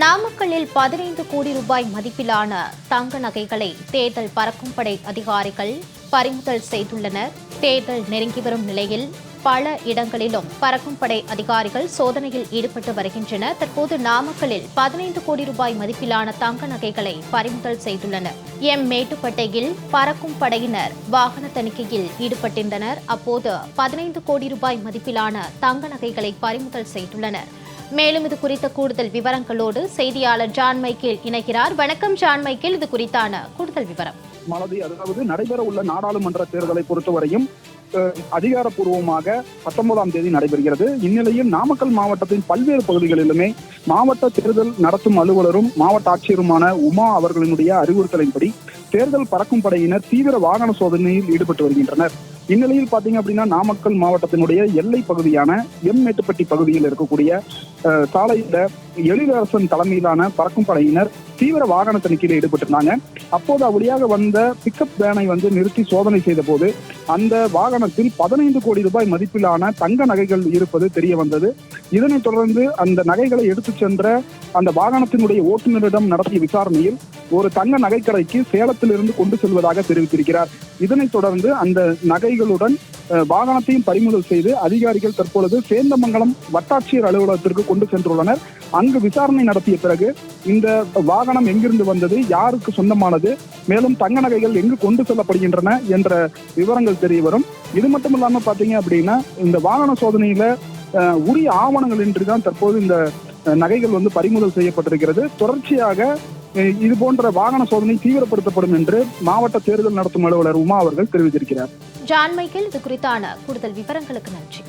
நாமக்கல்லில் பதினைந்து கோடி ரூபாய் மதிப்பிலான தங்க நகைகளை தேர்தல் பறக்கும் படை அதிகாரிகள் பறிமுதல் செய்துள்ளனர். தேர்தல் நெருங்கி வரும் நிலையில் பல இடங்களிலும் பறக்கும் படை அதிகாரிகள் சோதனையில் ஈடுபட்டு வருகின்றனர். தற்போது நாமக்கல்லில் பதினைந்து கோடி ரூபாய் மதிப்பிலான தங்க நகைகளை பறிமுதல் செய்துள்ளனர். எம். மேட்டுப்பட்டையில் பறக்கும் படையினர் வாகன தணிக்கையில் ஈடுபட்டிருந்தனர். அப்போது பதினைந்து கோடி ரூபாய் மதிப்பிலான தங்க நகைகளை பறிமுதல் செய்துள்ளனர். மேலும் இது குறித்த கூடுதல் விவரங்களோடு செய்தியாளர் ஜான் மைக்கேல் இணைகிறார். வணக்கம் ஜான் மைக்கேல். இது குறித்தான கூடுதல் விவரம். மலதி அதாவது நடைபெற உள்ள நாடாளுமன்ற தேர்தலை பொறுத்தவரையும் அதிகாரப்பூர்வமாக பத்தொன்பதாம் தேதி நடைபெறுகிறது. இந்நிலையில் நாமக்கல் மாவட்டத்தின் பல்வேறு பகுதிகளிலுமே மாவட்ட தேர்தல் நடத்தும் அலுவலரும் மாவட்ட ஆட்சியருமான உமா அவர்களினுடைய அறிவுறுத்தலின்படி தேர்தல் பறக்கும் படையினர் தீவிர வாகன சோதனையில் ஈடுபட்டு வருகின்றனர். இந்நிலையில் பாத்தீங்க அப்படின்னா நாமக்கல் மாவட்டத்தினுடைய எல்லை பகுதியான எம் மேட்டுப்பட்டி பகுதியில் இருக்கக்கூடிய சாலையில எழிலரசன் தலைமையிலான பறக்கும் படையினர் தீவிர வாகன தணிக்கையில் ஈடுபட்டிருந்தாங்க. அப்போது அப்படியாக வந்த பிக்கப் வேனை வந்து நிறுத்தி சோதனை செய்த போது அந்த வாகனத்தில் பதினைந்து கோடி ரூபாய் மதிப்பிலான தங்க நகைகள் இருப்பது தெரிய வந்தது. இதனைத் தொடர்ந்து அந்த நகைகளை எடுத்துச் சென்ற அந்த வாகனத்தினுடைய ஓட்டுநரிடம் நடத்திய விசாரணையில் ஒரு தங்க நகைக்கடைக்கு சேலத்திலிருந்து கொண்டு செல்வதாக தெரிவித்திருக்கிறார். இதனைத் தொடர்ந்து அந்த நகைகளுடன் வாகனத்தையும் பறிமுதல் செய்து அதிகாரிகள் தற்பொழுது சேந்தமங்கலம் வட்டாட்சியர் அலுவலகத்திற்கு கொண்டு சென்றுள்ளனர். அங்கு விசாரணை நடத்திய பிறகு இந்த வாகனம் எங்கிருந்து வந்தது யாருக்கு சொந்தமானது மேலும் தங்க நகைகள் எங்கு கொண்டு செல்லப்படுகின்றன என்ற விவரங்கள் தெரிய வரும். இது மட்டும் இல்லாம பாத்தீங்க அப்படின்னா இந்த வாகன சோதனையில உரிய ஆவணங்கள் இன்றி தான் தற்போது இந்த நகைகள் வந்து பறிமுதல் செய்யப்பட்டிருக்கிறது. தொடர்ச்சியாக இது போன்ற வாகன சோதனை தீவிரப்படுத்தப்படும் என்று மாவட்ட தேர்தல் நடத்தும் அலுவலர் உமா அவர்கள் தெரிவித்திருக்கிறார். ஜான் மைக்கேல் இது குறித்தான கூடுதல் விவரங்களுக்கு நன்றி.